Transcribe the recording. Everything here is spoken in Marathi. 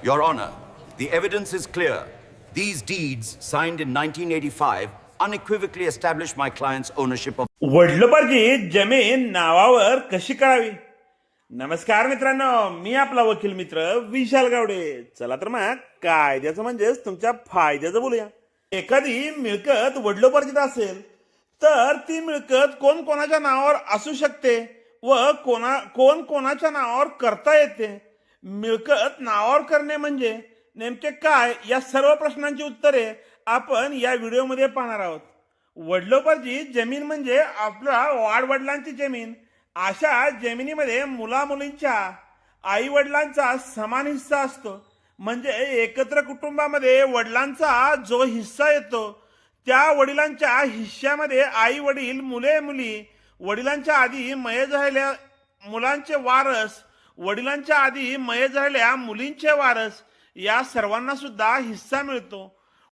Your Honor, the evidence is clear. These deeds, signed in 1985, unequivocally establish my client's ownership of वडलोपार्जित जमीन नावावर कशी करावी? नमस्कार मित्रांनो मी आपला वकील मित्र विशाल गावडे. चला तर मग कायद्याचं म्हणजेच तुमच्या फायद्याचं बोलूया. एखादी मिळकत वडलोपार्जित असेल तर ती मिळकत कोण कोणाच्या नावावर असू शकते व कोणा कोण कोणाच्या नावावर करता येते? मिळकत नावावर करणे म्हणजे नेमके काय? या सर्व प्रश्नांची उत्तरे आपण या व्हिडिओमध्ये पाहणार आहोत. वडिलोपार्जित जमीन म्हणजे आपल्या वाडवडिलांची जमीन. अशा जमिनीमध्ये मुला मुलींच्या आई वडिलांचा समान हिस्सा असतो. म्हणजे एकत्र कुटुंबामध्ये वडिलांचा जो हिस्सा येतो त्या वडिलांच्या हिश्श्यामध्ये आई वडील मुले मुली वडिलांच्या आधी मय झालेल्या मुलांचे वारस वडिलांच्या आधी मय झालेल्या मुलींचे वारस या सर्वांना सुद्धा हिस्सा मिळतो.